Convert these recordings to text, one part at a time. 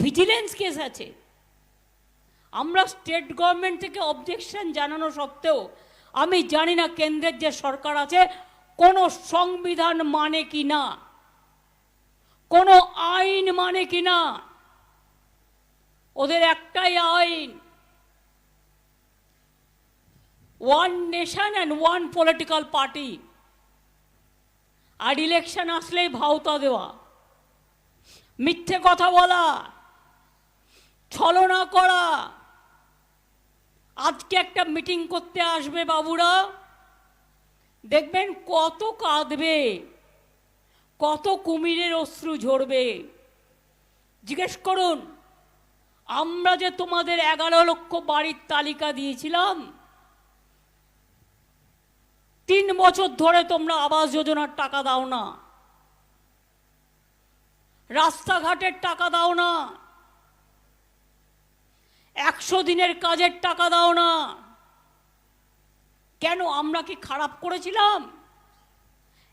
Vigilance case আছে। আমরা state government থেকে অবজেকশন জানানো সত্ত্বেও, আমি জানি না কেন্দ্রের যে সরকার আছে, কোনো সংবিধান মানে কি না? কোনো আইন মানে কি না? ওদের একটাই আইন। One nation and one political party R election আসলেই ভাওতা দেওয়া। মিথ্যে কথা বলা। ছলনা করা। আজকে একটা মিটিং করতে আসবে বাবুরা। দেখবেন কত কাঁদবে, কত কুমিরের অশ্রু ঝরবে। জিজ্ঞেস করুন, আমরা যে তোমাদের এগারো লক্ষ বাড়ির তালিকা দিয়েছিলাম, তিন বছর ধরে তোমরা আবাস যোজনার টাকা দাও না। রাস্তাঘাটের টাকা দাও না। একশো দিনের কাজের টাকা দাও না। কেন আমরা কি খারাপ করেছিলাম?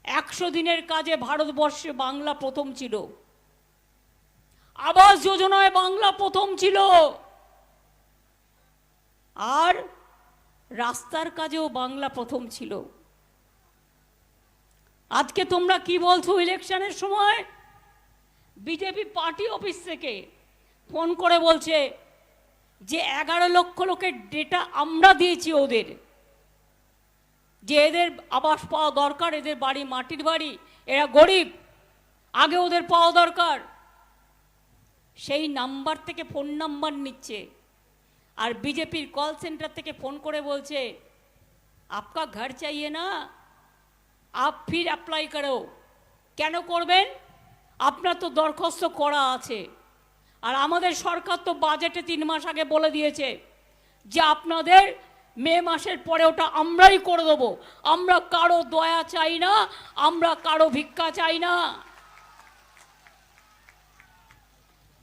একশো দিনের কাজে ভারতবর্ষে বাংলা প্রথম ছিল। আবাস যোজনায় বাংলা প্রথম ছিল। আর রাস্তার কাজেও বাংলা প্রথম ছিল। আজকে তোমরা কি বলছো ইলেকশনের সময়? বিজেপি পার্টি অফিস থেকে ফোন করে বলছে যে এগারো লক্ষ লোকের ডেটা আমরা দিয়েছি ওদের। যে এদের আবাস পাওয়া দরকার, এদের বাড়ি, মাটির বাড়ি, এরা গরিব, আগে ওদের পাওয়া দরকার। সেই নাম্বার থেকে ফোন নাম্বার নিচ্ছে। আর বিজেপির কল সেন্টার থেকে ফোন করে বলছে, আপকা ঘর চাইয়ে না, আপ ফির অ্যাপ্লাই করো। কেন করবেন? আপনার তো দরখাস্ত করা আছে। আর আমাদের সরকার তো বাজেটে তিন মাস আগে বলে দিয়েছে যে আপনাদের মে মাসের পরে ওটা আমরাই করে দেবো। আমরা কারও দয়া চাই না, আমরা কারও ভিক্ষা চাই না।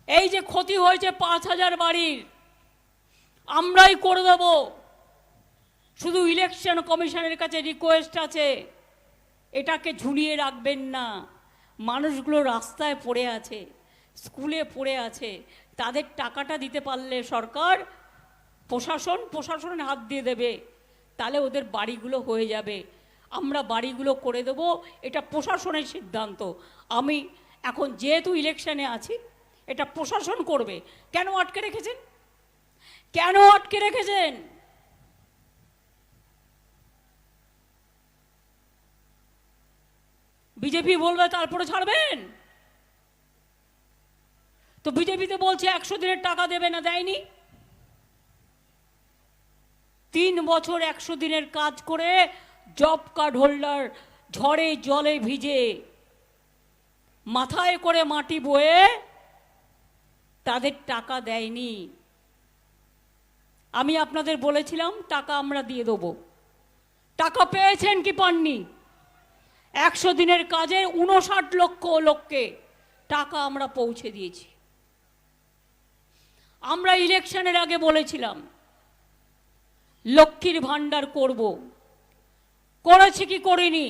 এই যে ক্ষতি হয়েছে পাঁচ হাজার বাড়ির, আমরাই করে দেব। শুধু ইলেকশন কমিশনের কাছে রিকোয়েস্ট আছে, এটাকে ঝুলিয়ে রাখবেন না। মানুষগুলো রাস্তায় পড়ে আছে। স্কুলে পড়ে আছে, তাদের টাকাটা দিতে পারলে সরকার প্রশাসন, প্রশাসনের হাত দিয়ে দেবে, তাহলে ওদের বাড়িগুলো হয়ে যাবে। আমরা বাড়িগুলো করে দেব, এটা প্রশাসনের সিদ্ধান্ত। আমি এখন যেহেতু ইলেকশনে আছি, এটা প্রশাসন করবে। কেন আটকে রেখেছেন? কেন আটকে রেখেছেন? বিজেপি বলবে তারপরে ছাড়বেন? তো বিজেপিতে বলছে একশো দিনের টাকা দেবে না, দেয়নি। তিন বছর একশো দিনের কাজ করে জব কার্ড হোল্ডার ঝড়ে জলে ভিজে মাথায় করে মাটি বয়ে তাদের টাকা দেয়নি। আমি আপনাদের বলেছিলাম, টাকা আমরা দিয়ে দেবো। টাকা পেয়েছেন কি পাননি? একশো দিনের কাজে উনষাট লক্ষ লোককে টাকা আমরা পৌঁছে দিয়েছি। আমরা ইলেকশনের আগে বলেছিলাম, লক্ষ্মীর ভাণ্ডার করব। করেছি কি করিনি?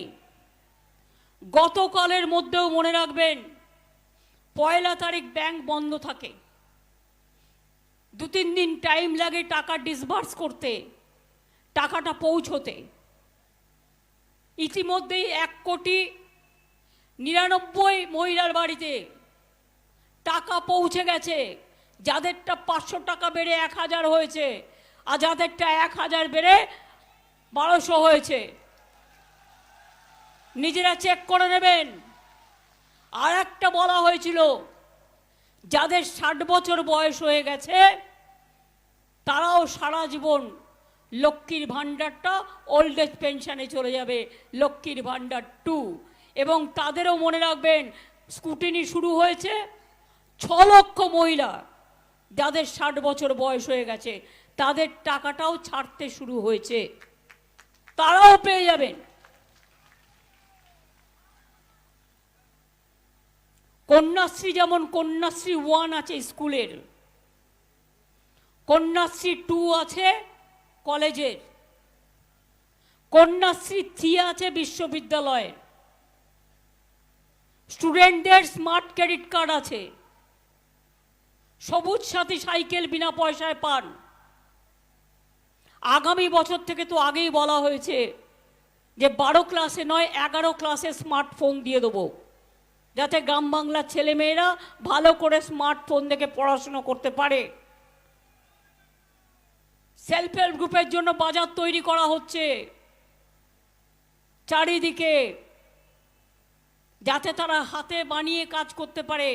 গতকালের মধ্যেও মনে রাখবেন, পয়লা তারিখ ব্যাংক বন্ধ থাকে। দু তিন দিন টাইম লাগে টাকা ডিসবার্স করতে, টাকাটা পৌঁছতে। ইতিমধ্যেই এক কোটি নিরানব্বই মহিলার বাড়িতে টাকা পৌঁছে গেছে। যাদেরটা পাঁচশো টাকা বেড়ে এক হাজার হয়েছে, আর যাদেরটা এক হাজার বেড়ে বারোশো হয়েছে, নিজেরা চেক করে নেবেন। আর একটা বলা হয়েছিল, যাদের ষাট বছর বয়স হয়ে গেছে, তারাও সারা জীবন লক্ষ্মীর ভাণ্ডারটা ওল্ড এজ পেনশনে চলে যাবে, লক্ষ্মীর ভাণ্ডার টু এবং তাদেরও মনে রাখবেন স্কুটিনি শুরু হয়েছে, ছ লক্ষ মহিলা যাদের ষাট বছর বয়স হয়ে গেছে, তাদের টাকাটাও ছাড়তে শুরু হয়েছে। তারাও পেয়ে যাবেন। কন্যাশ্রী যেমন কন্যাশ্রী ওয়ান আছে স্কুলের, কন্যাশ্রী টু আছে কলেজের, কন্যাশ্রী থ্রি আছে বিশ্ববিদ্যালয়ের। স্টুডেন্টদের স্মার্ট ক্রেডিট কার্ড আছে। সবুজ সাথী সাইকেল বিনা পয়সায় পান। আগামী বছর থেকে তো আগেই বলা হয়েছে যে বারো ক্লাসে নয়, এগারো ক্লাসে স্মার্টফোন দিয়ে দেবো। যাতে গ্রাম বাংলার ছেলেমেয়েরা ভালো করে স্মার্টফোন দেখে পড়াশুনো করতে পারে। সেলফ হেল্প গ্রুপের জন্য বাজার তৈরি করা হচ্ছে। চারিদিকে যাতে তারা হাতে বানিয়ে কাজ করতে পারে।